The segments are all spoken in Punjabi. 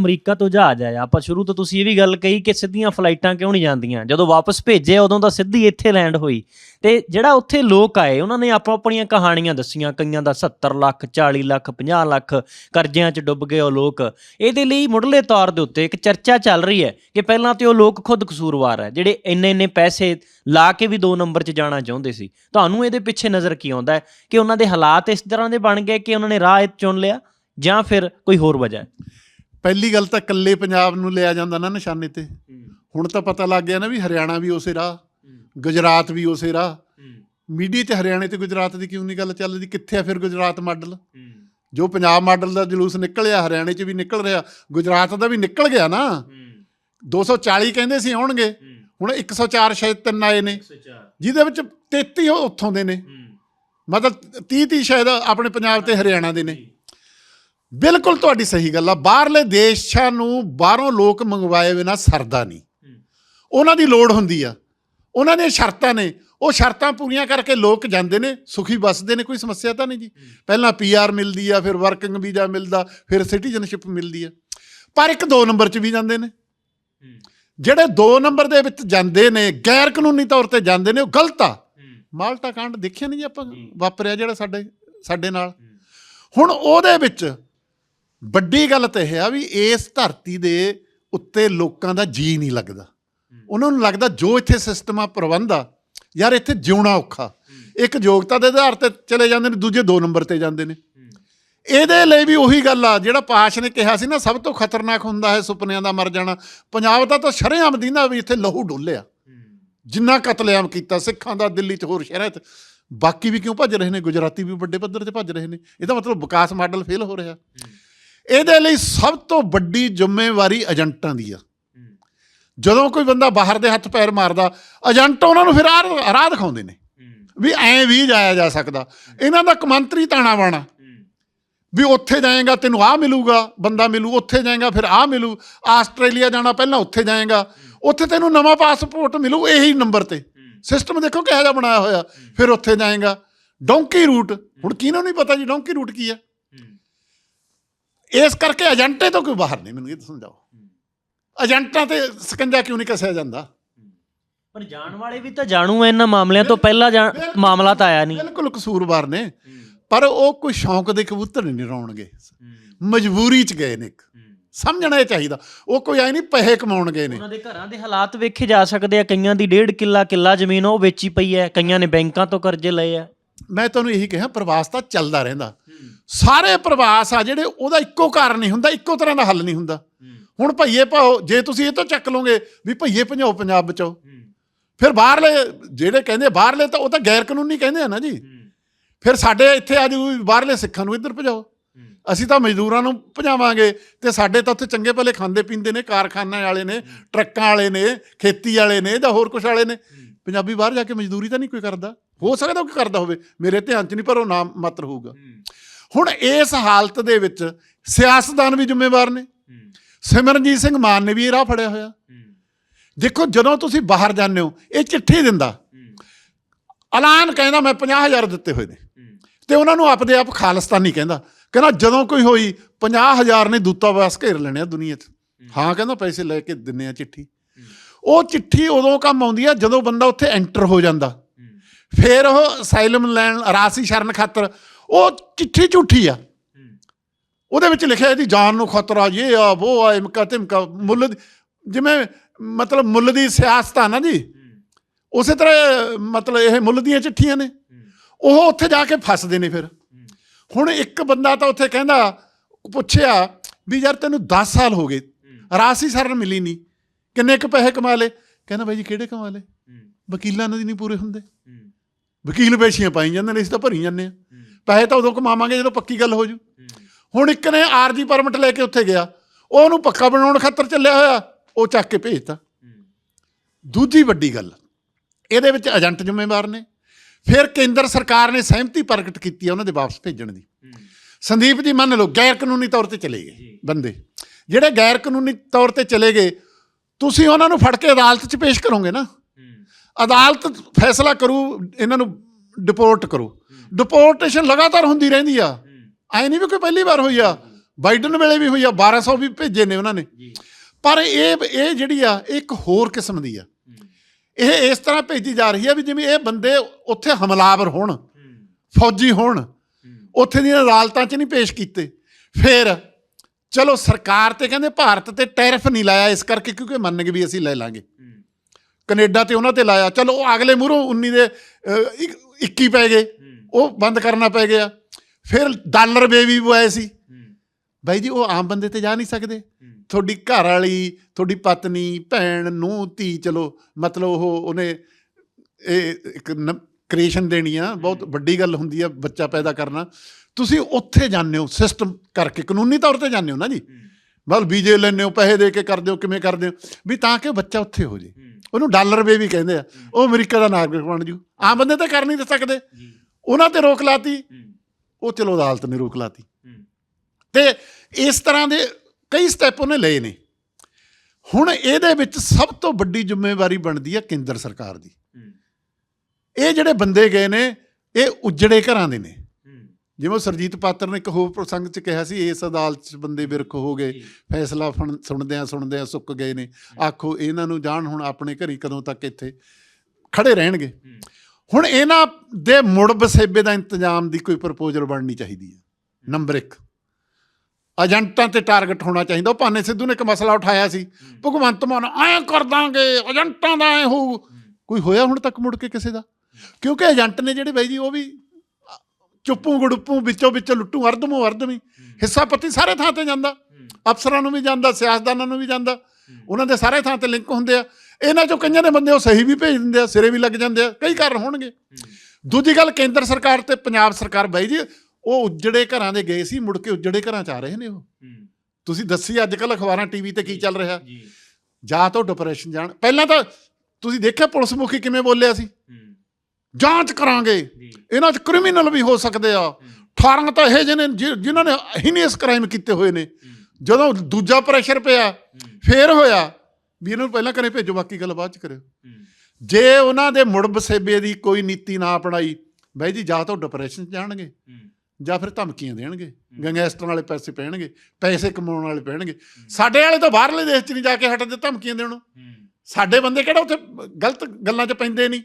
ਅਮਰੀਕਾ ਤੋਂ ਜਹਾਜ਼ ਆਇਆ। ਆਪਾਂ ਸ਼ੁਰੂ ਤੋਂ ਤੁਸੀਂ ਇਹ ਵੀ ਗੱਲ ਕਹੀ ਕਿ ਸਿੱਧੀਆਂ ਫਲਾਈਟਾਂ ਕਿਉਂ ਨਹੀਂ ਜਾਂਦੀਆਂ? ਜਦੋਂ ਵਾਪਸ ਭੇਜੇ, ਉਦੋਂ ਤਾਂ ਸਿੱਧੀ ਇੱਥੇ ਲੈਂਡ ਹੋਈ। ਤੇ ਜਿਹੜਾ ਉੱਥੇ ਲੋਕ ਆਏ, ਉਹਨਾਂ ਨੇ ਆਪੋ ਆਪਣੀਆਂ ਕਹਾਣੀਆਂ ਦੱਸੀਆਂ, ਕਈਆਂ ਦਾ 70 ਲੱਖ 40 ਲੱਖ 50 ਲੱਖ ਕਰਜ਼ਿਆਂ 'ਚ ਡੁੱਬ ਗਏ ਉਹ ਲੋਕ। ਇਹਦੇ ਲਈ ਮੁੱਢਲੇ ਤੌਰ ਦੇ ਉੱਤੇ ਇੱਕ ਚਰਚਾ ਚੱਲ ਰਹੀ ਹੈ ਕਿ ਪਹਿਲਾਂ ਤੇ ਉਹ ਲੋਕ ਖੁਦ ਕਸੂਰਵਾਰ ਹੈ, ਜਿਹੜੇ ਇੰਨੇ ਇੰਨੇ ਪੈਸੇ ਲਾ ਕੇ ਵੀ ਦੋ ਨੰਬਰ 'ਚ ਜਾਣਾ ਚਾਹੁੰਦੇ ਸੀ। ਤੁਹਾਨੂੰ ਇਹਦੇ ਪਿੱਛੇ ਨਜ਼ਰ ਕੀ ਆਉਂਦਾ ਹੈ? ਕਿ ਉਹਨਾਂ ਦੇ ਹਾਲਾਤ ਇਸ ਤਰ੍ਹਾਂ ਦੇ ਬਣ ਗਏ ਕਿ ਉਹਨਾਂ ਨੇ ਰਾਹ ਚੁਣ ਲਿਆ ਜਾਂ ਫਿਰ ਕੋਈ ਹੋਰ ਵਜ੍ਹਾ ਹੈ? ਪਹਿਲੀ ਗੱਲ ਤਾਂ ਇਕੱਲੇ ਪੰਜਾਬ ਨੂੰ ਲਿਆ ਜਾਂਦਾ ਨਾ ਨਿਸ਼ਾਨੇ ਤੇ। ਹੁਣ ਤਾਂ ਪਤਾ ਲੱਗ ਗਿਆ ਨਾ ਵੀ ਹਰਿਆਣਾ ਵੀ ਉਸੇ ਰਾਹ ਗੁਜਰਾਤ ਵੀ ਉਸੇ ਰਾਹ। ਮੀਡੀਆ 'ਚ ਹਰਿਆਣੇ ਤੇ ਗੁਜਰਾਤ ਦੀ ਕਿਉਂ ਨਹੀਂ ਗੱਲ ਚੱਲਦੀ? ਕਿੱਥੇ ਆ ਫਿਰ ਗੁਜਰਾਤ ਮਾਡਲ? ਜੋ ਪੰਜਾਬ ਮਾਡਲ ਦਾ ਜਲੂਸ ਨਿਕਲਿਆ ਹਰਿਆਣੇ 'ਚ ਵੀ ਨਿਕਲ ਰਿਹਾ ਗੁਜਰਾਤ ਦਾ ਵੀ ਨਿਕਲ ਗਿਆ ਨਾ। 240 ਕਹਿੰਦੇ ਸੀ ਆਉਣਗੇ। ਹੁਣ 104 ਸ਼ਾਇਦ ਤਿੰਨ ਆਏ ਨੇ। ਜਿਹਦੇ ਵਿੱਚ 33 ਉਹ ਉੱਥੋਂ ਦੇ ਨੇ। ਮਤਲਬ 30 30 ਸ਼ਾਇਦ ਆਪਣੇ ਪੰਜਾਬ ਤੇ ਹਰਿਆਣਾ ਦੇ ਨੇ। ਬਿਲਕੁਲ ਤੁਹਾਡੀ ਸਹੀ ਗੱਲ ਆ। ਬਾਹਰਲੇ ਦੇਸ਼ਾਂ ਨੂੰ ਬਾਹਰੋਂ ਲੋਕ ਮੰਗਵਾਏ ਬਿਨਾ ਸਰਦਾ ਨਹੀਂ। ਉਹਨਾਂ ਦੀ ਲੋੜ ਹੁੰਦੀ ਆ। ਉਹਨਾਂ ਦੀਆਂ ਸ਼ਰਤਾਂ ਨੇ। ਉਹ ਸ਼ਰਤਾਂ ਪੂਰੀਆਂ ਕਰਕੇ ਲੋਕ ਜਾਂਦੇ ਨੇ ਸੁਖੀ ਵੱਸਦੇ ਨੇ ਕੋਈ ਸਮੱਸਿਆ ਤਾਂ ਨਹੀਂ ਜੀ। ਪਹਿਲਾਂ ਪੀਆਰ ਮਿਲਦੀ ਆ ਫਿਰ ਵਰਕਿੰਗ ਵੀਜ਼ਾ ਮਿਲਦਾ ਫਿਰ ਸਿਟੀਜ਼ਨਸ਼ਿਪ ਮਿਲਦੀ ਆ। ਪਰ ਇੱਕ ਦੋ ਨੰਬਰ 'ਚ ਵੀ ਜਾਂਦੇ ਨੇ। ਜਿਹੜੇ ਦੋ ਨੰਬਰ ਦੇ ਵਿੱਚ ਜਾਂਦੇ ਨੇ ਗੈਰ ਕਾਨੂੰਨੀ ਤੌਰ ਤੇ ਜਾਂਦੇ ਨੇ ਉਹ ਗਲਤ ਆ। ਮਾਲਟਾ ਕਾਂਡ ਦੇਖਿਆ ਨਹੀਂ ਜੀ ਆਪਾਂ ਵਾਪਰਿਆ ਜਿਹੜਾ ਸਾਡੇ ਸਾਡੇ ਨਾਲ? ਹੁਣ ਉਹਦੇ ਵਿੱਚ ਵੱਡੀ ਗੱਲ ਤਾਂ ਇਹ ਆ ਵੀ ਇਸ ਧਰਤੀ ਦੇ ਉੱਤੇ ਲੋਕਾਂ ਦਾ ਜੀ ਨਹੀਂ ਲੱਗਦਾ। ਉਹਨਾਂ ਨੂੰ ਲੱਗਦਾ ਜੋ ਇੱਥੇ ਸਿਸਟਮ ਆ ਪ੍ਰਬੰਧ ਆ ਯਾਰ ਇੱਥੇ ਜਿਉਣਾ ਔਖਾ। ਇੱਕ ਯੋਗਤਾ ਦੇ ਆਧਾਰ ਤੇ ਚਲੇ ਜਾਂਦੇ ਨੇ ਦੂਜੇ ਦੋ ਨੰਬਰ ਤੇ ਜਾਂਦੇ ਨੇ। ਇਹਦੇ ਲਈ ਵੀ ਉਹੀ ਗੱਲ ਆ ਜਿਹੜਾ ਪਾਸ਼ ਨੇ ਕਿਹਾ ਸੀ ਨਾ ਸਭ ਤੋਂ ਖਤਰਨਾਕ ਹੁੰਦਾ ਹੈ ਸੁਪਨਿਆਂ ਦਾ ਮਰ ਜਾਣਾ। ਪੰਜਾਬ ਦਾ ਤਾਂ ਸ਼ਰੇਆਮ ਦੀਨਾ ਵੀ ਇੱਥੇ ਲਹੂ ਡੋਲਿਆ। ਜਿੰਨਾ ਕਤਲੇਆਮ ਕੀਤਾ ਸਿੱਖਾਂ ਦਾ ਦਿੱਲੀ 'ਚ ਹੋਰ ਸ਼ਹਿਰਾਂ 'ਚ। ਬਾਕੀ ਵੀ ਕਿਉਂ ਭੱਜ ਰਹੇ ਨੇ? ਗੁਜਰਾਤੀ ਵੀ ਵੱਡੇ ਪੱਧਰ ਤੇ ਭੱਜ ਰਹੇ ਨੇ। ਇਹਦਾ ਮਤਲਬ ਵਿਕਾਸ ਮਾਡਲ ਫੇਲ ਹੋ ਰਿਹਾ। ਇਹਦੇ ਲਈ ਸਭ ਤੋਂ ਵੱਡੀ ਜ਼ਿੰਮੇਵਾਰੀ ਏਜੰਟਾਂ ਦੀ ਆ। ਜਦੋਂ ਕੋਈ ਬੰਦਾ ਬਾਹਰ ਦੇ ਹੱਥ ਪੈਰ ਮਾਰਦਾ, ਏਜੰਟ ਉਹਨਾਂ ਨੂੰ ਫਿਰ ਰਾਹ ਰਾਹ ਦਿਖਾਉਂਦੇ ਨੇ। ਵੀ ਐਂ ਵੀ ਜਾਇਆ ਜਾ ਸਕਦਾ। ਇਹਨਾਂ ਦਾ ਕਮੰਤਰੀ ਤਾਣਾ ਬਾਣਾ। ਵੀ ਉੱਥੇ ਜਾਏਗਾ, ਤੈਨੂੰ ਆਹ ਮਿਲੂਗਾ, ਬੰਦਾ ਮਿਲੂ, ਉੱਥੇ ਜਾਏਗਾ, ਫਿਰ ਆਹ ਮਿਲੂ। ਆਸਟ੍ਰੇਲੀਆ ਜਾਣਾ ਪਹਿਲਾਂ ਉੱਥੇ ਜਾਏਗਾ। ਉੱਥੇ ਤੈਨੂੰ ਨਵਾਂ ਪਾਸਪੋਰਟ ਮਿਲੂ, ਇਹੀ ਨੰਬਰ ਤੇ। ਸਿਸਟਮ ਦੇਖੋ ਕਿਹੋ ਜਿਹਾ ਬਣਾਇਆ ਹੋਇਆ। ਫਿਰ ਉੱਥੇ ਜਾਏਗਾ। Donkey route. ਹੁਣ ਕਿਹਨੂੰ ਨਹੀਂ ਪਤਾ ਜੀ, ਡੋਂਕੀ ਰੂਟ ਕੀ ਹੈ ਇਸ ਕਰਕੇ ਏਜੰਟੇ ਤੋਂ ਕਿਉਂ ਬਾਹਰ ਨਹੀਂ ਮੈਨੂੰ ਇਹ ਸਮਝਾਓ। ਏਜੰਟਾਂ ਤੇ ਸਕੰਜਾ ਕਿਉਂ ਨਹੀਂ ਕੱਸਿਆ ਜਾਂਦਾ? ਪਰ ਜਾਣ ਵਾਲੇ ਵੀ ਤਾਂ ਜਾਣੂ ਐ ਇਹਨਾਂ ਮਾਮਲਿਆਂ ਤੋਂ ਪਹਿਲਾਂ ਮਾਮਲਾ ਤਾਂ ਆਇਆ ਨਹੀਂ। ਬਿਲਕੁਲ ਕਸੂਰਵਾਰ ਨੇ। ਪਰ ਉਹ ਕੋਈ ਸ਼ੌਂਕ ਦੇ ਕਬੂਤਰ ਨਹੀਂ ਰੌਣਗੇ ਮਜਬੂਰੀ ਚ ਗਏ ਨੇ ਇੱਕ। ਸਮਝਣਾ ਇਹ ਚਾਹੀਦਾ। ਉਹ ਕੋਈ ਐ ਨਹੀਂ ਪੈਸੇ ਕਮਾਉਣ ਗਏ ਨੇ। ਉਹਨਾਂ ਦੇ ਘਰਾਂ ਦੇ ਹਾਲਾਤ ਵੇਖੇ ਜਾ ਸਕਦੇ ਆ। ਕਈਆਂ ਦੀ ਡੇਢ ਕਿੱਲਾ ਕਿੱਲਾ ਜ਼ਮੀਨ ਉਹ ਵੇਚੀ ਪਈ ਹੈ ਕਈਆਂ ਨੇ ਬੈਂਕਾਂ ਤੋਂ ਕਰਜ਼ੇ ਲਏ ਆ ਮੈਂ ਤੁਹਾਨੂੰ ਇਹੀ ਕਿਹਾ, ਪ੍ਰਵਾਸ ਤਾਂ ਚੱਲਦਾ ਰਹਿੰਦਾ। ਸਾਰੇ ਪ੍ਰਵਾਸ ਆ ਜਿਹੜੇ, ਉਹਦਾ ਇੱਕੋ ਕਾਰਨ ਨਹੀਂ ਹੁੰਦਾ, ਇੱਕੋ ਤਰ੍ਹਾਂ ਦਾ ਹੱਲ ਨਹੀਂ ਹੁੰਦਾ। ਹੁਣ ਭਈਏ ਭਾਓ, ਜੇ ਤੁਸੀਂ ਇਹ ਤੋਂ ਚੱਕ ਲਓਗੇ ਵੀ ਭਈਏ ਭਜਾਓ, ਪੰਜਾਬ ਬਚਾਓ। ਫਿਰ ਬਾਹਰਲੇ, ਜਿਹੜੇ ਕਹਿੰਦੇ ਬਾਹਰਲੇ ਤਾਂ ਉਹ ਤਾਂ ਗੈਰ ਕਾਨੂੰਨੀ ਕਹਿੰਦੇ ਆ ਨਾ ਜੀ। ਫਿਰ ਸਾਡੇ ਇੱਥੇ ਆ ਜੂ ਬਾਹਰਲੇ ਸਿੱਖਾਂ ਨੂੰ ਇੱਧਰ ਭਜਾਓ। ਅਸੀਂ ਤਾਂ ਮਜ਼ਦੂਰਾਂ ਨੂੰ ਭਜਾਵਾਂਗੇ ਤੇ ਸਾਡੇ ਤਾਂ ਉੱਥੇ ਚੰਗੇ ਭਲੇ ਖਾਂਦੇ ਪੀਂਦੇ ਨੇ, ਕਾਰਖਾਨਿਆਂ ਵਾਲੇ ਨੇ, ਟਰੱਕਾਂ ਵਾਲੇ ਨੇ, ਖੇਤੀ ਵਾਲੇ ਨੇ ਜਾਂ ਹੋਰ ਕੁਝ ਵਾਲੇ ਨੇ। ਪੰਜਾਬੀ ਬਾਹਰ ਜਾ ਕੇ ਮਜ਼ਦੂਰੀ ਤਾਂ ਨਹੀਂ ਕੋਈ ਕਰਦਾ। ਹੋ ਸਕਦਾ ਕੋਈ ਕਰਦਾ ਹੋਵੇ ਮੇਰੇ ਧਿਆਨ 'ਚ ਨਹੀਂ ਪਰ ਉਹ ਨਾਮ ਮਾਤਰ ਹੋਊਗਾ। ਹੁਣ ਇਸ ਹਾਲਤ ਦੇ ਵਿੱਚ ਸਿਆਸਤਦਾਨ ਵੀ ਜ਼ਿੰਮੇਵਾਰ ਨੇ। ਸਿਮਰਨਜੀਤ ਸਿੰਘ ਮਾਨ ਨੇ ਵੀ ਇਹ ਰਾਹ ਫੜਿਆ ਹੋਇਆ। ਦੇਖੋ ਜਦੋਂ ਤੁਸੀਂ ਬਾਹਰ ਜਾਂਦੇ ਹੋ ਇਹ ਚਿੱਠੀ ਦਿੰਦਾ। ਐਲਾਨ ਕਹਿੰਦਾ ਮੈਂ 50000 ਦਿੱਤੇ ਹੋਏ ਨੇ। ਤੇ ਉਹਨਾਂ ਨੂੰ ਆਪਦੇ ਆਪ ਖਾਲਿਸਤਾਨੀ ਕਹਿੰਦਾ। ਕਹਿੰਦਾ ਜਦੋਂ ਕੋਈ ਹੋਈ 50000 ਨੇ ਦੂਤਾਵਾਸ ਘੇਰ ਲੈਣੇ ਆ ਦੁਨੀਆ 'ਚ। ਹਾਂ। ਕਹਿੰਦਾ ਪੈਸੇ ਲੈ ਕੇ ਦਿੰਨੇ ਆ ਚਿੱਠੀ। ਉਹ ਚਿੱਠੀ ਉਦੋਂ ਕੰਮ ਆਉਂਦੀ ਆ ਜਦੋਂ ਬੰਦਾ ਉੱਥੇ ਐਂਟਰ ਹੋ ਜਾਂਦਾ। ਫੇਰ ਉਹ ਅਸਾਈਲਮ ਲੈਣ, ਰਾਸੀ ਸ਼ਰਨ ਖਾਤਰ, ਉਹ ਚਿੱਠੀ ਝੂਠੀ ਆ। ਉਹਦੇ ਵਿੱਚ ਲਿਖਿਆ ਇਹਦੀ ਜਾਨ ਨੂੰ ਖਤਰਾ ਇਹ ਆ ਉਹ ਆ, ਇਮਕਾ ਤਿਮਕਾ, ਮੁੱਲ ਜਿਵੇਂ ਮਤਲਬ ਮੁੱਲ ਦੀ ਸਿਆਸਤ ਆ ਨਾ ਜੀ। ਉਸੇ ਤਰ੍ਹਾਂ ਮਤਲਬ ਇਹ ਮੁੱਲ ਦੀਆਂ ਚਿੱਠੀਆਂ ਨੇ। ਉਹ ਉੱਥੇ ਜਾ ਕੇ ਫਸਦੇ ਨੇ ਫਿਰ। ਹੁਣ ਇੱਕ ਬੰਦਾ ਤਾਂ ਉੱਥੇ ਕਹਿੰਦਾ, ਪੁੱਛਿਆ ਵੀ ਯਾਰ ਤੈਨੂੰ 10 ਸਾਲ ਹੋ ਗਏ, ਰਾਸੀ ਸਰਨ ਮਿਲੀ ਨਹੀਂ। ਕਿੰਨੇ ਕੁ ਪੈਸੇ ਕਮਾ ਲਏ? ਕਹਿੰਦਾ ਬਾਈ ਜੀ ਕਿਹੜੇ ਕਮਾ ਲਏ? ਵਕੀਲਾਂ ਦੇ ਨਹੀਂ ਪੂਰੇ ਹੁੰਦੇ। ਵਕੀਲ ਪੇਸ਼ੀਆਂ ਪਾਈ ਜਾਂਦੇ ਨੇ ਅਸੀਂ ਤਾਂ ਭਰੀ ਜਾਂਦੇ ਆ ਪੈਸੇ ਤਾਂ ਉਦੋਂ ਕਮਾਵਾਂਗੇ ਜਦੋਂ ਪੱਕੀ ਗੱਲ ਹੋ ਜੂ। ਹੁਣ ਇੱਕ ਨੇ ਆਰਜੀ ਪਰਮਿਟ ਲੈ ਕੇ ਉੱਥੇ ਗਿਆ ਉਹ ਉਹਨੂੰ ਪੱਕਾ ਬਣਾਉਣ ਖਾਤਰ ਚੱਲਿਆ ਹੋਇਆ ਉਹ ਚੱਕ ਕੇ ਭੇਜਤਾ। ਦੂਜੀ ਵੱਡੀ ਗੱਲ ਇਹਦੇ ਵਿੱਚ ਏਜੰਟ ਜ਼ਿੰਮੇਵਾਰ ਨੇ। ਫਿਰ ਕੇਂਦਰ ਸਰਕਾਰ ਨੇ ਸਹਿਮਤੀ ਪ੍ਰਗਟ ਕੀਤੀ ਹੈ ਉਹਨਾਂ ਦੇ ਵਾਪਸ ਭੇਜਣ ਦੀ। ਸੰਦੀਪ ਜੀ ਮੰਨ ਲਓ ਗੈਰ ਕਾਨੂੰਨੀ ਤੌਰ ਤੇ ਚਲੇ ਗਏ ਬੰਦੇ। ਜਿਹੜੇ ਗੈਰ ਕਾਨੂੰਨੀ ਤੌਰ ਤੇ ਚਲੇ ਗਏ ਤੁਸੀਂ ਉਹਨਾਂ ਨੂੰ ਫੜ ਕੇ ਅਦਾਲਤ 'ਚ ਪੇਸ਼ ਕਰੋਗੇ ਨਾ। ਅਦਾਲਤ ਫੈਸਲਾ ਕਰੂ ਇਹਨਾਂ ਨੂੰ ਡਿਪੋਰਟ ਕਰੂ। ਡਿਪੋਰਟੇਸ਼ਨ ਲਗਾਤਾਰ ਹੁੰਦੀ ਰਹਿੰਦੀ ਆ। ਐ ਨਹੀਂ ਵੀ ਕੋਈ ਪਹਿਲੀ ਵਾਰ ਹੋਈ ਆ। ਬਾਈਡਨ ਵੇਲੇ ਵੀ ਹੋਈ ਆ 1200 ਵੀ ਭੇਜੇ ਨੇ ਉਹਨਾਂ ਨੇ। ਪਰ ਇਹ ਇਹ ਜਿਹੜੀ ਆ ਇੱਕ ਹੋਰ ਕਿਸਮ ਦੀ ਆ। ਇਹ ਇਸ ਤਰ੍ਹਾਂ ਭੇਜੀ ਜਾ ਰਹੀ ਆ ਵੀ ਜਿਵੇਂ ਇਹ ਬੰਦੇ ਉੱਥੇ ਹਮਲਾਵਰ ਹੋਣ ਫੌਜੀ ਹੋਣ ਉੱਥੇ ਦੀਆਂ ਅਦਾਲਤਾਂ 'ਚ ਨਹੀਂ ਪੇਸ਼ ਕੀਤੇ। ਫਿਰ ਚਲੋ ਸਰਕਾਰ ਤੇ ਕਹਿੰਦੇ ਭਾਰਤ ਤੇ ਟੈਰਿਫ ਨਹੀਂ ਲਾਇਆ ਇਸ ਕਰਕੇ ਕਿਉਂਕਿ ਮੰਨ ਗਏ ਵੀ ਅਸੀਂ ਲੈ ਲਾਂਗੇ। ਕੈਨੇਡਾ ਤੇ ਉਹਨਾਂ ਤੇ ਲਾਇਆ। ਚਲੋ ਉਹ ਅਗਲੇ ਮੂਹਰੋਂ 19 ਦੇ ਅਹ, ਇੱਕ- 21 ਪੈ ਗਏ। ਉਹ ਬੰਦ ਕਰਨਾ ਪੈ ਗਿਆ। ਫਿਰ ਡਾਲਰ ਬੇਬੀ ਬੁਆਏ ਸੀ। ਬਾਈ ਜੀ ਉਹ ਆਮ ਬੰਦੇ ਤੇ ਜਾ ਨਹੀਂ ਸਕਦੇ। ਤੁਹਾਡੀ ਘਰ ਵਾਲੀ ਤੁਹਾਡੀ ਪਤਨੀ ਭੈਣ ਨੂੰ ਧੀ ਚਲੋ ਮਤਲਬ ਉਹ ਉਹਨੇ ਇਹ ਇੱਕ ਕ੍ਰੀਏਸ਼ਨ ਦੇਣੀ ਆ। ਬਹੁਤ ਵੱਡੀ ਗੱਲ ਹੁੰਦੀ ਆ ਬੱਚਾ ਪੈਦਾ ਕਰਨਾ। ਤੁਸੀਂ ਉੱਥੇ ਜਾਂਦੇ ਹੋ ਸਿਸਟਮ ਕਰਕੇ ਕਾਨੂੰਨੀ ਤੌਰ ਤੇ ਜਾਂਦੇ ਹੋ ਨਾ ਜੀ? ਮਤਲਬ ਵੀਜ਼ੇ ਲੈਂਦੇ ਹੋ ਪੈਸੇ ਦੇ ਕੇ ਕਰਦੇ ਹੋ ਕਿਵੇਂ ਕਰਦੇ ਹੋ? ਵੀ ਤਾਂ ਕਿ ਬੱਚਾ ਉੱਥੇ ਹੋ ਜੇ। ਉਹਨੂੰ ਡਾਲਰ ਬੇਬੀ ਕਹਿੰਦੇ ਆ। ਉਹ ਅਮਰੀਕਾ ਦਾ ਨਾਗਰਿਕ ਬਣ ਜੂ। ਆਮ ਬੰਦੇ ਤਾਂ ਕਰ ਨਹੀਂ ਸਕਦੇ। ਉਹਨਾਂ ਤੇ ਰੋਕ ਲਾਤੀ। ਉਹ ਚਲੋ ਅਦਾਲਤ ਨੇ ਰੋਕ ਲਾਤੀ। ਤੇ ਇਸ ਤਰ੍ਹਾਂ ਦੇ ਕਈ ਸਟੈਪ ਉਹਨੇ ਲਏ ਨੇ। ਹੁਣ ਇਹਦੇ ਵਿੱਚ ਸਭ ਤੋਂ ਵੱਡੀ ਜ਼ਿੰਮੇਵਾਰੀ ਬਣਦੀ ਹੈ ਕੇਂਦਰ ਸਰਕਾਰ ਦੀ। ਇਹ ਜਿਹੜੇ ਬੰਦੇ ਗਏ ਨੇ ਇਹ ਉਜੜੇ ਘਰਾਂ ਦੇ ਨੇ। ਜਿਵੇਂ ਸਰਜੀਤ ਪਾਤਰ ਨੇ ਇੱਕ ਹੋਰ ਪ੍ਰਸੰਗ 'ਚ ਕਿਹਾ ਸੀ ਇਸ ਅਦਾਲਤ 'ਚ ਬੰਦੇ ਬਿਰਖ ਹੋ ਗਏ ਫੈਸਲਾ ਫਣ- ਸੁਣਦਿਆਂ ਸੁਣਦਿਆਂ ਸੁੱਕ ਗਏ ਨੇ। ਆਖੋ ਇਹਨਾਂ ਨੂੰ ਜਾਣ ਹੁਣ ਆਪਣੇ ਘਰੀ ਕਦੋਂ ਤੱਕ ਇੱਥੇ ਖੜੇ ਰਹਿਣਗੇ। ਹੁਣ ਇਹਨਾਂ ਦੇ ਮੁੜ ਵਸੇਬੇ ਦਾ ਇੰਤਜ਼ਾਮ ਦੀ ਕੋਈ ਪ੍ਰਪੋਜ਼ਲ ਬਣਨੀ ਚਾਹੀਦੀ ਹੈ। ਨੰਬਰ 1 ਏਜੰਟਾਂ ਤੇ ਟਾਰਗੇਟ ਹੋਣਾ ਚਾਹੀਦਾ। ਉਹ ਭਾਨੇ ਸਿੱਧੂ ਨੇ ਇੱਕ ਮਸਲਾ ਉਠਾਇਆ ਸੀ। ਭਗਵੰਤ ਮਾਨ ਐਂ ਕਰ ਦਾਂਗੇ ਏਜੰਟਾਂ ਦਾ ਐ ਹੋਊ। ਕੋਈ ਹੋਇਆ ਹੁਣ ਤੱਕ ਮੁੜ ਕੇ ਕਿਸੇ ਦਾ? ਕਿਉਂਕਿ ਏਜੰਟ ਨੇ ਜਿਹੜੇ ਬਾਈ ਜੀ ਉਹ ਵੀ ਚੁੱਪੂ ਗੜੁੱਪੂ ਵਿੱਚੋਂ ਵਿੱਚ ਲੁੱਟੂ ਅਰਦਮੋ ਅਰਦਮੀ ਹਿੱਸਾ ਪੱਤੀ ਸਾਰੇ ਥਾਂ ਤੇ ਜਾਂਦਾ। ਅਫਸਰਾਂ ਨੂੰ ਵੀ ਜਾਂਦਾ ਸਿਆਸਤਦਾਨਾਂ ਨੂੰ ਵੀ ਜਾਂਦਾ। ਉਹਨਾਂ ਦੇ ਸਾਰੇ ਥਾਂ ਤੇ ਲਿੰਕ ਹੁੰਦੇ ਆ। ਇਹਨਾਂ ਚੋਂ ਕਈਆਂ ਦੇ ਬੰਦੇ ਉਹ ਸਹੀ ਵੀ ਭੇਜ ਦਿੰਦੇ ਆ ਸਿਰੇ ਵੀ ਲੱਗ ਜਾਂਦੇ ਆ ਕਈ ਕਾਰਨ ਹੋਣਗੇ। ਦੂਜੀ ਗੱਲ ਕੇਂਦਰ ਸਰਕਾਰ ਤੇ ਪੰਜਾਬ ਸਰਕਾਰ ਬਾਈ ਜੀ ਉਹ ਉਜੜੇ ਘਰਾਂ ਦੇ ਗਏ ਸੀ ਮੁੜ ਕੇ ਉਜੜੇ ਘਰਾਂ ਚ ਆ ਰਹੇ ਨੇ ਉਹ। ਤੁਸੀਂ ਦੱਸੀ ਅੱਜ ਕੱਲ ਅਖਬਾਰਾਂ ਟੀਵੀ ਤੇ ਕੀ ਚੱਲ ਰਿਹਾ। ਜਾਂ। ਤਾਂ ਡਿਪਰੈਸ਼ਨ ਜਾਣ। ਪਹਿਲਾਂ ਤਾਂ ਤੁਸੀਂ ਦੇਖਿਆ ਪੁਲਿਸ ਮੁਖੀ ਕਿਵੇਂ ਬੋਲਿਆ ਸੀ? ਜਾਂਚ ਕਰਾਂਗੇ। ਇਹਨਾਂ 'ਚ ਕ੍ਰਿਮੀਨਲ ਵੀ ਹੋ ਸਕਦੇ ਆ। 18 ਤਾਂ ਇਹ ਜਿਹੇ ਨੇ ਜਿ- ਜਿਨ੍ਹਾਂ ਨੇ ਹੀਨੀਅਸ ਕ੍ਰਾਈਮ ਕੀਤੇ ਹੋਏ ਨੇ। ਜਦੋਂ ਦੂਜਾ ਪ੍ਰੈਸ਼ਰ ਪਿਆ ਫੇਰ ਹੋਇਆ ਵੀ ਇਹਨਾਂ ਨੂੰ ਪਹਿਲਾਂ ਕਰੇ ਭੇਜੋ ਬਾਕੀ ਗੱਲ ਬਾਅਦ ਚ ਕਰਿਓ। ਜੇ ਉਹਨਾਂ ਦੇ ਮੁੜ ਵਸੇਬੇ ਦੀ ਕੋਈ ਨੀਤੀ ਨਾ ਅਪਣਾਈ ਬਾਈ ਜੀ ਜਾਂ ਤਾਂ ਡਿਪਰੈਸ਼ਨ 'ਚ ਜਾਣਗੇ ਜਾਂ ਫਿਰ ਧਮਕੀਆਂ ਦੇਣਗੇ ਗੈਂਗਸਟਰਾਂ ਵਾਲੇ ਪੈਸੇ ਪੈਣਗੇ ਪੈਸੇ ਕਮਾਉਣ ਵਾਲੇ ਪੈਣਗੇ। ਸਾਡੇ ਵਾਲੇ ਤਾਂ ਬਾਹਰਲੇ ਦੇਸ਼ 'ਚ ਨਹੀਂ ਜਾ ਕੇ ਹਟਦੇ ਧਮਕੀਆਂ ਦੇਣੋਂ। ਸਾਡੇ ਬੰਦੇ ਕਿਹੜਾ ਉੱਥੇ ਗਲਤ ਗੱਲਾਂ 'ਚ ਪੈਂਦੇ ਨਹੀਂ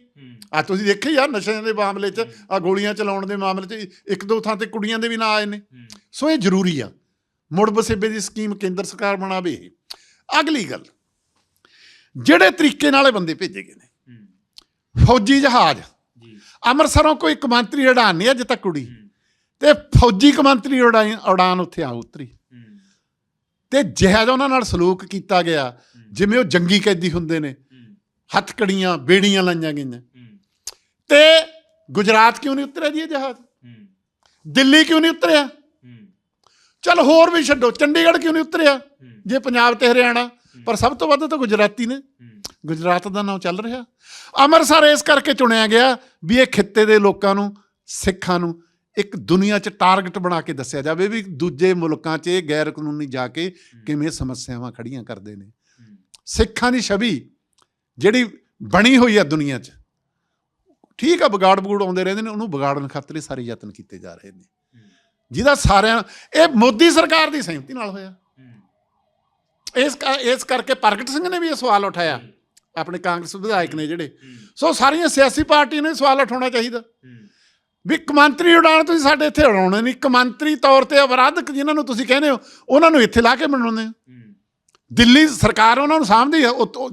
ਆ ਤੁਸੀਂ ਦੇਖਿਆ ਯਾਰ ਨਸ਼ਿਆਂ ਦੇ ਮਾਮਲੇ 'ਚ ਆ ਗੋਲੀਆਂ ਚਲਾਉਣ ਦੇ ਮਾਮਲੇ 'ਚ ਇੱਕ ਦੋ ਥਾਂ ਤੇ ਕੁੜੀਆਂ ਦੇ ਵੀ ਨਾਂ ਆਏ ਨੇ। ਸੋ ਇਹ ਜ਼ਰੂਰੀ ਆ ਮੁੜ ਵਸੇਬੇ ਦੀ ਸਕੀਮ ਕੇਂਦਰ ਸਰਕਾਰ ਬਣਾਵੇ। ਅਗਲੀ ਗੱਲ ਜਿਹੜੇ ਤਰੀਕੇ ਨਾਲ ਇਹ ਬੰਦੇ ਭੇਜੇ ਗਏ ਨੇ। ਫੌਜੀ ਜਹਾਜ਼। ਅੰਮ੍ਰਿਤਸਰੋਂ ਕੋਈ ਕਮਾਂਤਰੀ ਉਡਾਨ ਨਹੀਂ ਅਜੇ ਤੱਕ ਕੁੜੀ। ਤੇ ਫੌਜੀ ਕਮਾਂਤਰੀ ਉਡਾਨ ਉੱਥੇ ਆ ਉਤਰੀ। ਤੇ ਜਿਹੜਾ ਉਹਨਾਂ ਨਾਲ ਸਲੂਕ ਕੀਤਾ ਗਿਆ ਜਿਵੇਂ ਉਹ ਜੰਗੀ ਕੈਦੀ ਹੁੰਦੇ ਨੇ ਹੱਥਕੜੀਆਂ ਬੇੜੀਆਂ ਲਾਈਆਂ ਗਈਆਂ। ਤੇ ਗੁਜਰਾਤ ਕਿਉਂ ਨਹੀਂ ਉਤਰਿਆ ਜੀ ਇਹ ਜਹਾਜ਼? ਦਿੱਲੀ ਕਿਉਂ ਨਹੀਂ ਉਤਰਿਆ? ਚਲ ਹੋਰ ਵੀ ਛੱਡੋ ਚੰਡੀਗੜ੍ਹ ਕਿਉਂ ਨਹੀਂ ਉਤਰਿਆ? ਜੇ ਪੰਜਾਬ ਤੇ ਹਰਿਆਣਾ ਪਰ ਸਭ ਤੋਂ ਵੱਧ ਤਾਂ ਗੁਜਰਾਤੀ ਨੇ। ਗੁਜਰਾਤ ਦਾ ਨਾਮ ਚੱਲ ਰਿਹਾ। ਅੰਮ੍ਰਿਤਸਰ ਇਸ ਕਰਕੇ ਚੁਣਿਆ ਗਿਆ ਵੀ ਇਹ ਖਿੱਤੇ ਦੇ ਲੋਕਾਂ ਨੂੰ ਸਿੱਖਾਂ ਨੂੰ ਇੱਕ ਦੁਨੀਆ 'ਚ ਟਾਰਗੇਟ ਬਣਾ ਕੇ ਦੱਸਿਆ ਜਾਵੇ ਵੀ ਦੂਜੇ ਮੁਲਕਾਂ 'ਚ ਇਹ ਗੈਰ ਕਾਨੂੰਨੀ ਜਾ ਕੇ ਕਿਵੇਂ ਸਮੱਸਿਆਵਾਂ ਖੜੀਆਂ ਕਰਦੇ ਨੇ। ਸਿੱਖਾਂ ਦੀ ਛਵੀ ਜਿਹੜੀ ਬਣੀ ਹੋਈ ਆ ਦੁਨੀਆ 'ਚ। ਠੀਕ ਆ, ਵਿਗਾੜ ਬਗੂੜ ਆਉਂਦੇ ਰਹਿੰਦੇ ਨੇ, ਉਹਨੂੰ ਵਿਗਾੜਨ ਖਾਤਰ ਇਹ ਸਾਰੇ ਯਤਨ ਕੀਤੇ ਜਾ ਰਹੇ ਨੇ। ਜਿਹਦਾ ਸਾਰਿਆਂ ਇਹ ਮੋਦੀ ਸਰਕਾਰ ਦੀ ਸਹਿਮਤੀ ਨਾਲ ਹੋਇਆ। ਇਸ ਕਰ- ਇਸ ਕਰਕੇ ਪ੍ਰਗਟ ਸਿੰਘ ਨੇ ਵੀ ਇਹ ਸਵਾਲ ਉਠਾਇਆ। ਆਪਣੇ ਕਾਂਗਰਸ ਵਿਧਾਇਕ ਨੇ ਜਿਹੜੇ। ਸੋ ਸਾਰੀਆਂ ਸਿਆਸੀ ਪਾਰਟੀਆਂ ਨੇ ਸਵਾਲ ਉਠਾਉਣਾ ਚਾਹੀਦਾ। ਵੀ ਕਮਾਂਤਰੀ ਉਡਾਣ ਤੁਸੀਂ ਸਾਡੇ ਇੱਥੇ ਉਡਾਉਣੇ ਨਹੀਂ ਕਮਾਂਤਰੀ ਤੌਰ ਤੇ ਅਪਰਾਧਕ ਜਿਨ੍ਹਾਂ ਨੂੰ ਤੁਸੀਂ ਕਹਿੰਦੇ ਹੋ, ਉਹਨਾਂ ਨੂੰ ਇੱਥੇ ਲਾ ਕੇ ਮਨਾਉਂਦੇ ਹੋ। ਦਿੱਲੀ ਸਰਕਾਰ ਉਹਨਾਂ ਨੂੰ ਸਾਂਭਦੀ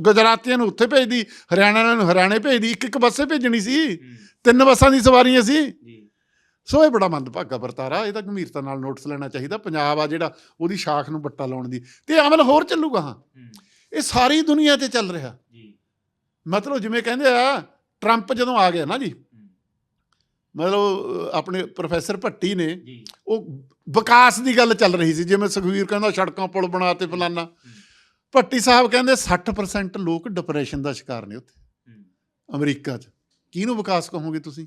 ਗੁਜਰਾਤੀਆਂ ਨੂੰ ਉੱਥੇ ਭੇਜਦੀ ਹਰਿਆਣਾ ਨੂੰ ਹਰਿਆਣੇ ਭੇਜਦੀ ਇੱਕ ਇੱਕ ਬੱਸੇ ਭੇਜਣੀ ਸੀ। ਤਿੰਨ ਬੱਸਾਂ ਦੀ ਸਵਾਰੀਆਂ ਸੀ। ਸੋ ਇਹ ਬੜਾ ਮੰਦਭਾਗਾ ਵਰਤਾਰਾ ਇਹ ਤਾਂ ਗੰਭੀਰਤਾ ਨਾਲ ਨੋਟਿਸ ਲੈਣਾ ਚਾਹੀਦਾ। ਪੰਜਾਬ ਆ ਜਿਹੜਾ ਉਹਦੀ ਸ਼ਾਖ ਨੂੰ ਬੱਟਾ ਲਾਉਣ ਦੀ। ਤੇ ਅਮਲ ਹੋਰ ਚੱਲੂਗਾ ਹਾਂ। ਇਹ ਸਾਰੀ ਦੁਨੀਆ ਤੇ ਚੱਲ ਰਿਹਾ। ਮਤਲਬ ਜਿਵੇਂ ਕਹਿੰਦੇ ਆ ਟਰੰਪ ਜਦੋਂ ਆ ਗਿਆ ਨਾ ਜੀ ਮਤਲਬ ਆਪਣੇ ਪ੍ਰੋਫੈਸਰ ਭੱਟੀ ਨੇ ਉਹ ਵਿਕਾਸ ਦੀ ਗੱਲ ਚੱਲ ਰਹੀ ਸੀ। ਜਿਵੇਂ ਸੁਖਵੀਰ ਕਹਿੰਦਾ ਸੜਕਾਂ ਪੁਲ ਬਣਾ ਤੇ ਫਲਾਨਾ। ਭੱਟੀ ਸਾਹਿਬ ਕਹਿੰਦੇ 60% ਲੋਕ ਡਿਪਰੈਸ਼ਨ ਦਾ ਸ਼ਿਕਾਰ ਨੇ ਉੱਥੇ। ਅਮਰੀਕਾ 'ਚ। ਕਿਹਨੂੰ ਵਿਕਾਸ ਕਹੋਗੇ ਤੁਸੀਂ?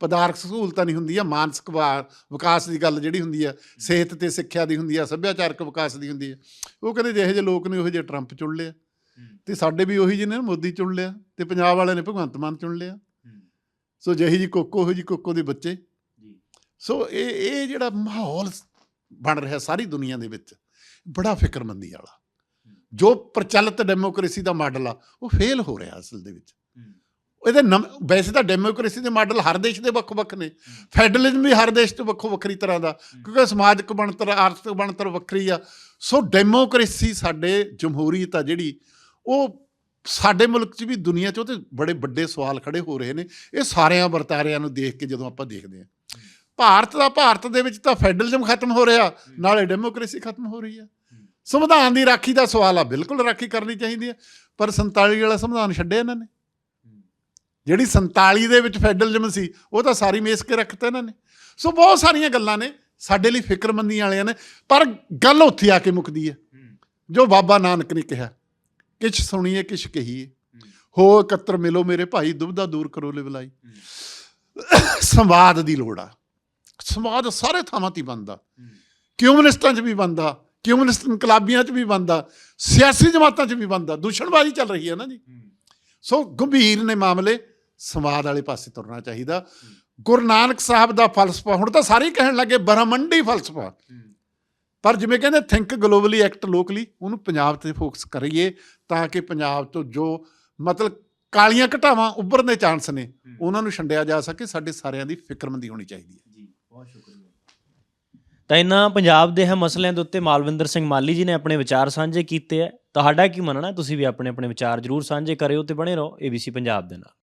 ਪਦਾਰਥ ਸਹੂਲਤਾਂ ਨਹੀਂ ਹੁੰਦੀਆਂ ਮਾਨਸਿਕ ਵਾ- ਵਿਕਾਸ ਦੀ ਗੱਲ ਜਿਹੜੀ ਹੁੰਦੀ ਆ ਸਿਹਤ ਤੇ ਸਿੱਖਿਆ ਦੀ ਹੁੰਦੀ ਆ ਸੱਭਿਆਚਾਰਕ ਵਿਕਾਸ ਦੀ ਹੁੰਦੀ ਆ। ਉਹ ਕਹਿੰਦੇ ਜਿਹੇ ਜਿਹੇ ਲੋਕ ਨੇ ਉਹੋ ਜਿਹੇ ਟਰੰਪ ਚੁਣ ਲਿਆ। ਤੇ ਸਾਡੇ ਵੀ ਉਹੀ ਜਿਹੇ ਨੇ ਮੋਦੀ ਚੁਣ ਲਿਆ ਤੇ ਪੰਜਾਬ ਵਾਲਿਆਂ ਨੇ ਭਗਵੰਤ ਮਾਨ ਚੁਣ ਲਿਆ। ਸੋ ਜਿਹੀ ਜੀ ਕੋਕੋ ਉਹੋ ਜੀ ਕੋਕੋ ਦੇ ਬੱਚੇ। ਸੋ ਇਹ ਇਹ ਜਿਹੜਾ ਮਾਹੌਲ ਬਣ ਰਿਹਾ ਸਾਰੀ ਦੁਨੀਆ ਦੇ ਵਿੱਚ ਬੜਾ ਫਿਕਰਮੰਦੀ ਵਾਲਾ। ਜੋ ਪ੍ਰਚਲਿਤ ਡੈਮੋਕ੍ਰੇਸੀ ਦਾ ਮਾਡਲ ਆ ਉਹ ਫੇਲ ਹੋ ਰਿਹਾ ਅਸਲ ਦੇ ਵਿੱਚ। ਇਹਦੇ ਵੈਸੇ ਤਾਂ ਡੈਮੋਕ੍ਰੇਸੀ ਦੇ ਮਾਡਲ ਹਰ ਦੇਸ਼ ਦੇ ਵੱਖ-ਵੱਖ ਨੇ। ਫੈਡਰਲਿਜ਼ਮ ਵੀ ਹਰ ਦੇਸ਼ 'ਚ ਵੱਖੋ ਵੱਖਰੀ ਤਰ੍ਹਾਂ ਦਾ ਕਿਉਂਕਿ ਸਮਾਜਿਕ ਬਣਤਰ ਆਰਥਿਕ ਬਣਤਰ ਵੱਖਰੀ ਆ। ਸੋ ਡੈਮੋਕ੍ਰੇਸੀ ਸਾਡੇ ਜਮਹੂਰੀਅਤ ਆ ਜਿਹੜੀ ਉਹ ਸਾਡੇ ਮੁਲਕ 'ਚ ਵੀ ਦੁਨੀਆ 'ਚ ਉਹਤੇ ਬੜੇ ਵੱਡੇ ਸਵਾਲ ਖੜੇ ਹੋ ਰਹੇ ਨੇ। ਇਹ ਸਾਰਿਆਂ ਵਰਤਾਰਿਆਂ ਨੂੰ ਦੇਖ ਕੇ ਜਦੋਂ ਆਪਾਂ ਦੇਖਦੇ ਹਾਂ। ਭਾਰਤ ਦਾ ਭਾਰਤ ਦੇ ਵਿੱਚ ਤਾਂ ਫੈਡਰਲਿਜ਼ਮ ਖਤਮ ਹੋ ਰਿਹਾ ਨਾਲੇ ਡੈਮੋਕ੍ਰੇਸੀ ਖਤਮ ਹੋ ਰਹੀ ਆ। ਸੰਵਿਧਾਨ ਦੀ ਰਾਖੀ ਦਾ ਸਵਾਲ ਆ, ਬਿਲਕੁਲ ਰਾਖੀ ਕਰਨੀ ਚਾਹੀਦੀ ਹੈ ਪਰ 47 ਵਾਲਾ ਸੰਵਿਧਾਨ ਛੱਡਿਆ ਇਹਨਾਂ ਨੇ। ਜਿਹੜੀ 47 ਦੇ ਵਿੱਚ ਫੈਡਰਲਿਜ਼ਮ ਸੀ, ਉਹ ਤਾਂ ਸਾਰੀ ਮੇਸ ਕੇ ਰੱਖਤਾ ਇਹਨਾਂ ਨੇ। ਸੋ ਬਹੁਤ ਸਾਰੀਆਂ ਗੱਲਾਂ ਨੇ, ਸਾਡੇ ਲਈ ਫਿਕਰਮੰਦੀਆਂ ਵਾਲੀਆਂ ਨੇ, ਪਰ ਗੱਲ ਉੱਥੇ ਆ ਕੇ ਮੁੱਕਦੀ ਹੈ ਜੋ ਬਾਬਾ ਨਾਨਕ ਨੇ ਕਿਹਾ, ਕਿਛ ਸੁਣੀਏ, ਕਿਛ ਕਹੀਏ। ਹੋ ਇਕੱਤਰ ਮਿਲੋ ਮੇਰੇ ਭਾਈ ਦੁਬਦਾ ਦੂਰ ਕਰੋ ਲੈ ਬੁਲਾਈ ਸੰਵਾਦ ਦੀ ਲੋੜ ਆ। ਸੰਵਾਦ ਸਾਰੇ ਥਾਵਾਂ ਤੇ ਹੀ ਬਣਦਾ। ਕਮਿਊਨਿਸਟਾਂ 'ਚ ਵੀ ਬਣਦਾ? ਕਮਿਊਨਿਸਟ ਇਨਕਲਾਬੀਆਂ 'ਚ ਵੀ ਬਣਦਾ ਸਿਆਸੀ ਜਮਾਤਾਂ 'ਚ ਵੀ ਬਣਦਾ ਦੁਸ਼ਣਬਾਜ਼ੀ ਚੱਲ ਰਹੀ ਹੈ ਨਾ ਜੀ। ਸੋ ਗੰਭੀਰ ਨੇ ਮਾਮਲੇ ਸੰਵਾਦ ਵਾਲੇ ਪਾਸੇ ਤੁਰਨਾ ਚਾਹੀਦਾ। ਗੁਰੂ ਨਾਨਕ ਸਾਹਿਬ ਦਾ ਫਲਸਫਾ ਹੁਣ ਤਾਂ ਸਾਰੇ ਕਹਿਣ ਲੱਗੇ ਬ੍ਰਹਮੰਡੀ ਫਲਸਫਾ। ਪਰ ਜਿਵੇਂ ਕਹਿੰਦੇ ਥਿੰਕ ਗਲੋਬਲੀ ਐਕਟ ਲੋਕਲੀ ਉਹਨੂੰ ਪੰਜਾਬ ਤੇ ਫੋਕਸ ਕਰੀਏ ਤਾਂ ਕਿ ਪੰਜਾਬ ਤੋਂ ਜੋ ਮਤਲਬ ਕਾਲੀਆਂ ਘਟਾਵਾਂ ਉੱਭਰਨ ਦੇ ਚਾਂਸ ਨੇ ਉਹਨਾਂ ਨੂੰ ਛੰਡਿਆ ਜਾ ਸਕੇ ਸਾਡੇ ਸਾਰਿਆਂ ਦੀ ਫਿਕਰਮੰਦੀ ਹੋਣੀ ਚਾਹੀਦੀ ਹੈ। ਜੀ ਬਹੁਤ ਸ਼ੁਕਰੀਆ। ਤਾਂ ਇਹਨਾਂ ਪੰਜਾਬ ਦੇ ਹੈ ਮਸਲਿਆਂ ਦੇ ਉੱਤੇ ਮਾਲਵਿੰਦਰ ਸਿੰਘ ਮਾਲੀ ਜੀ ਨੇ ਆਪਣੇ ਵਿਚਾਰ ਸਾਂਝੇ ਕੀਤੇ ਹੈ ਤੁਹਾਡਾ ਕੀ ਮੰਨਣਾ? ਤੁਸੀਂ ਵੀ ਆਪਣੇ ਆਪਣੇ ਵਿਚਾਰ ਜਰੂਰ ਸਾਂਝੇ ਕਰਿਓ ਤੇ ਬਣੇ ਰਹੋ ABC ਪੰਜਾਬ ਦੇ ਨਾਲ।